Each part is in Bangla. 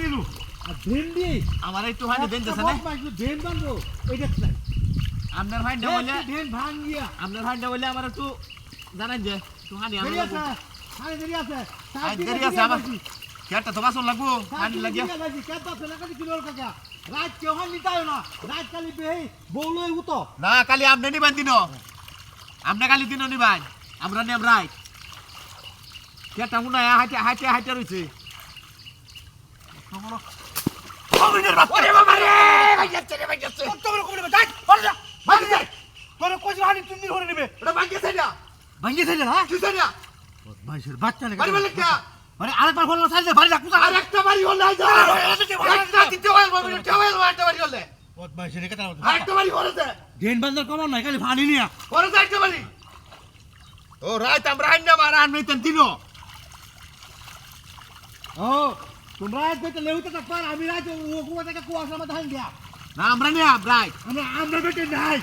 নিলু। আর ভেন্ডি? আমার একটু হানি দেন দেছে না। ভেন বানবো এটা কি আপনার ফাইনটা বলে ভেন ভাঙ আপনার ফাইনটা বলে আমার একটু জানাই যে একটু হানি আমি আছে পানি দেরি আছে। আই দেরি আছে আমার। কেটা তো বাসন লাগবো হানি লাগিয়া। কেতা ফেলাকাটি কিলোর কাকা। রাত কেউ না। রাত কালি বেহি বউলই উতো না কালি আপনি নিবান দিন আপনি কালি দিন নিবান। আমরা নেম রাই কেটা মুনা হাইটে হাইটে হাইটে রইছে। রে রে ছাইডা ভাঙি যাই না বাড়ি আরেকবার সাইজ বাড়ি রাখ কোথা আর একটা বাড়ি হল না একটা দিতে হল বাবা একটা হল একটা বাড়ি হল মাইসের কথা আর একটা বাড়ি হলছে ড্রেন বান্দার কমন নাই খালি পানি নিয়া হলছে একটা বাড়ি ও রাইত আমরা আইনা মারা আনবে তেন দিনো ও তোমরা বেটা লেউতে না আমি রাজ ও কুয়া থেকে কুয়াশা মধ্যে হান দিয়া না আমরা নিয়ে রাইত আমরা আমরা বেটে নাই।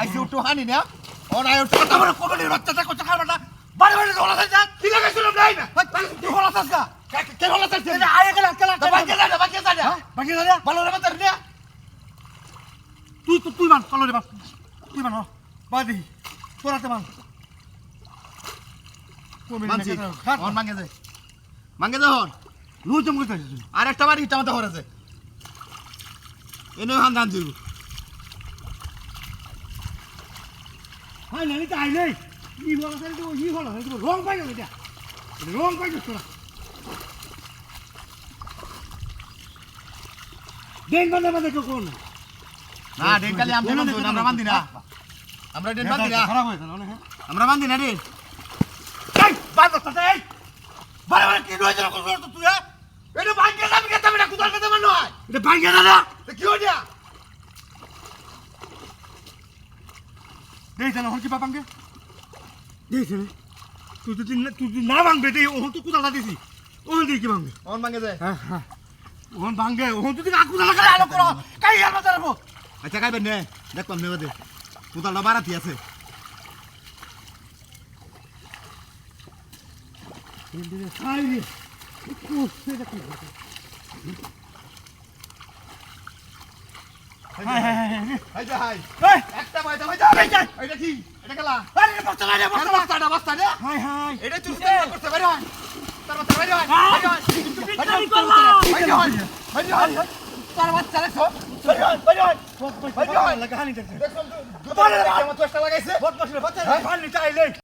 আইসি উঠো হানি না। ও নাই উঠো তোমরা কোমরে বাচ্চাটা কত খাবার না। বাড়ি বাড়ি দোলা যায় যা। কি লাগে নাই না তুই হলা থাকা কে হল আছে এটা গেল কেলা বাকি যা বাকি যা ভালো রে মাতার তুই তুই মান পালো রে তুই মান বাদি তোরাতে মান মানছি। অন মাঙ্গে যায় মাঙ্গে যা হন। চমকে যাচ্ছে আর একটা বাড়ি ইটা মতো করেছে এনে হান ধান দিব হাই নাই তাই নেই ই হলা সারি তো ই হলা সারি তো রং পাই গেল এটা। রং পাই গেল তোরা। দেন বান্দা বান্দা কেউ কোন না ডেন কালি আমরা আমরা বান্ধি না। আমরা ডেন বান্ধি না? খারাপ হয়েছে না অনেক আমরা বান্ধি না ডেন এই বান্দা সাথে এই। বারে বারে কি রয়েছে না কোন তো তুই হ্যাঁ? এটা ভাঙ্গে যাবি কে তুমি না কুদাল কে তোমার নয় এটা ভাঙিয়ে দাদা কি হইয়া দিয়েছে না হন কি বাপাঙ্গে দিয়েছে রে তুই যদি না- তুই না ভাঙবে দে ওহন তো কোদালা দিছি? ওহন দিয়ে কি ভাঙবে? অন মাঙ্গে যায়। হ্যাঁ হ্যাঁ। ওহন ভাঙবে ওহন যদি আকু দালা করে আলো করো? কাই আর রাখো আচ্ছা খাইবেন নে। দেখলাম নেবে দে কুদালটা বাড়াতি আছে। বাচ্চা বাইরে হয়? লাগাইছে